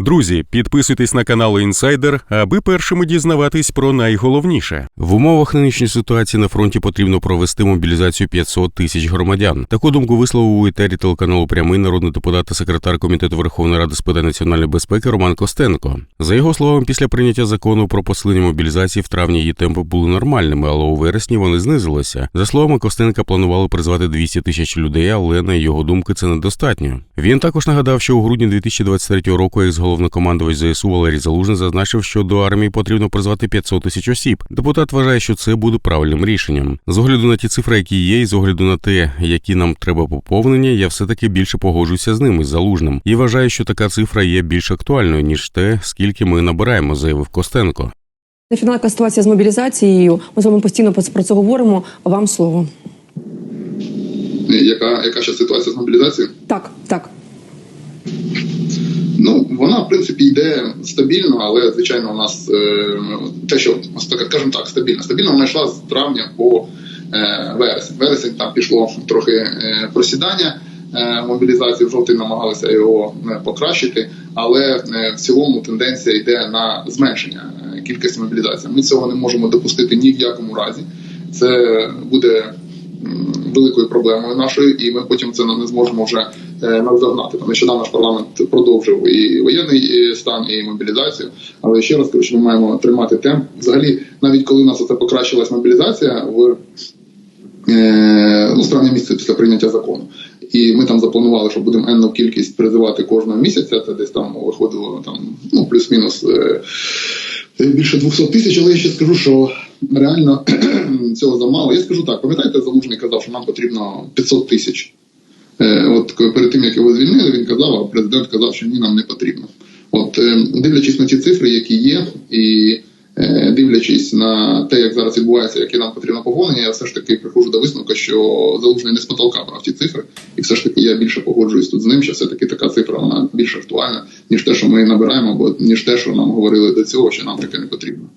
Друзі, підписуйтесь на канал Інсайдер, аби першими дізнаватись про найголовніше. В умовах нинішньої ситуації на фронті потрібно провести мобілізацію 500 тисяч громадян. Таку думку висловив у етері телеканалу Прямий народний депутат та секретар комітету Верховної Ради з питань національної безпеки Роман Костенко. За його словами, після прийняття закону про посилення мобілізації в травні її темпи були нормальними, але у вересні вони знизилися. За словами Костенка, планували призвати 200 тисяч людей, але на його думку це недостатньо. Він також нагадав, що у грудні 2023 року екс-головнокомандувач ЗСУ Валерій Залужний зазначив, що до армії потрібно призвати 500 тисяч осіб. Депутат вважає, що це буде правильним рішенням. З огляду на ті цифри, які є, і з огляду на те, які нам треба поповнення, я все таки більше погоджуюся з ними з залужним і вважаю, що така цифра є більш актуальною ніж те, скільки ми набираємо, заявив Костенко. Фінальна ситуація з мобілізацією. Ми з вами постійно про це говоримо. Вам слово. Яка, яка ще ситуація з мобілізацією? Так, так. Ну, вона, в принципі, йде стабільно, але, звичайно, у нас е, те, що скажімо так, стабільно. Стабільно вона йшла з травня по е, вересень. Вересень там пішло трохи е, просідання е, мобілізації, в жовтий намагалися його е, покращити, але е, в цілому тенденція йде на зменшення е, кількості мобілізації. Ми цього не можемо допустити ні в якому разі. Це буде великою проблемою нашою, і ми потім це не зможемо вже е, наздогнати. Тому Нещодавно ж парламент продовжив і воєнний стан, і мобілізацію. Але ще раз кажу, що ми маємо тримати темп. Взагалі, навіть коли у нас це покращилась мобілізація в е, ну, з травня місяця після прийняття закону. І ми там запланували, що будемо енну кількість призивати кожного місяця. Це десь там виходило там ну плюс-мінус е, більше 200 тисяч. Але я ще скажу, що реально цього замало. Я скажу так, пам'ятаєте, залужний казав, що нам потрібно 500 тисяч. Е, От перед тим як його звільнили, він казав, а президент казав, що ні, нам не потрібно. От е, дивлячись на ті цифри, які є, і е, дивлячись на те, як зараз відбувається, яке нам потрібно поповнення, я все ж таки приходжу до висновку, що залужний не з потолка брав ті цифри, і все ж таки я більше погоджуюсь тут з ним, що все таки така цифра вона більш актуальна, ніж те, що ми набираємо, або ніж те, що нам говорили до цього, що нам таке не потрібно.